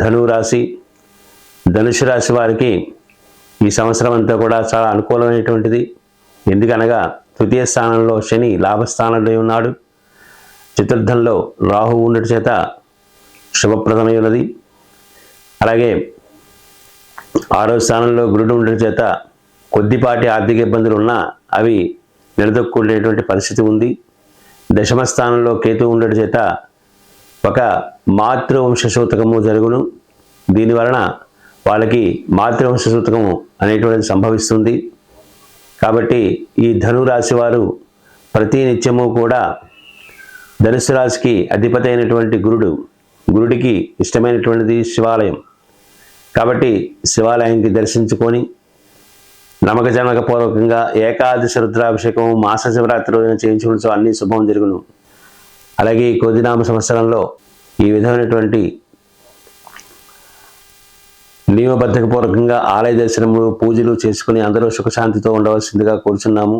ధను రాశి ధనుసు రాశి వారికి ఈ సంవత్సరం అంతా కూడా చాలా అనుకూలమైనటువంటిది. ఎందుకనగా తృతీయ స్థానంలో శని లాభస్థానంలో ఉన్నాడు. చతుర్థంలో రాహు ఉండటి చేత శుభప్రదమై ఉన్నది అలాగే ఆరో స్థానంలో గురుడు ఉండటి చేత కొద్దిపాటి ఆర్థిక ఇబ్బందులు ఉన్నా అవి నిలదొక్కుండేటువంటి పరిస్థితి ఉంది. దశమ స్థానంలో కేతు ఉండటి చేత ఒక మాతృవంశ సూతకము జరుగును. దీని వలన వాళ్ళకి మాతృవంశ సూతకము అనేటువంటిది సంభవిస్తుంది. కాబట్టి ఈ ధను రాశి వారు ప్రతి నిత్యము కూడా ధనుసు రాశికి అధిపతి అయినటువంటి గురుడు. గురుడికి ఇష్టమైనటువంటిది శివాలయం. కాబట్టి శివాలయానికి దర్శించుకొని నమ్మకజనక పూర్వకంగా ఏకాదశి రుద్రాభిషేకం మాస శివరాత్రి రోజున చేయించుకోవచ్చు అన్ని శుభం జరుగును. అలాగే ఈ కోదినామ సంవత్సరంలో ఈ విధమైనటువంటి నియమబద్ధకపూర్వకంగా ఆలయ దర్శనము పూజలు చేసుకుని అందరూ సుఖశాంతితో ఉండవలసిందిగా కోరుచున్నాము.